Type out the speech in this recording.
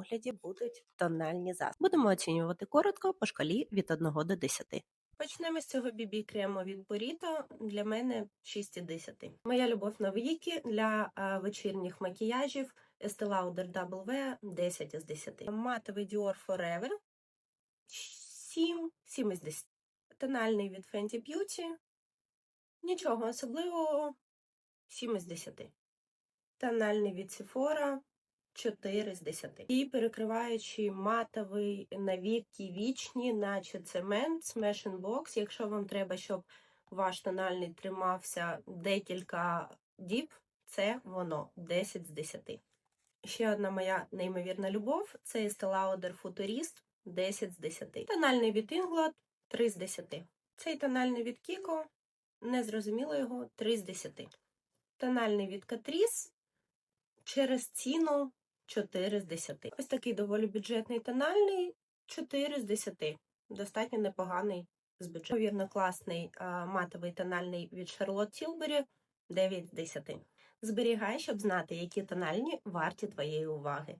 огляді будуть тональні засоби. Будемо оцінювати коротко по шкалі від 1 до 10. Почнемо з цього BB крему від Burrito. Для мене 6 із 10. Моя любов на віки для вечірніх макіяжів Estee Lauder W 10 із 10. Матовий Dior Forever 7, 7 із 10. Тональний від Fenty Beauty. Нічого особливого. 7 із 10. Тональний від Sephora 4 з 10. І перекриваючий матовий навіки вічні, наче цемент, Smash Box. Якщо вам треба, щоб ваш тональний тримався декілька діб, це воно 10 з 10. Ще одна моя неймовірна любов це Estee Lauder Futurist 10 з 10. Тональний від Inglot 3 з 10. Цей тональний від Kiko, не зрозуміло його, 3 з 10. Тональний від Catrice через ціну 4 з 10. Ось такий доволі бюджетний тональний 4 з 10. Достатньо непоганий з бюджету. Повірно, класний а, матовий тональний від Charlotte Tilbury 9 з 10. Зберігай, щоб знати, які тональні варті твоєї уваги.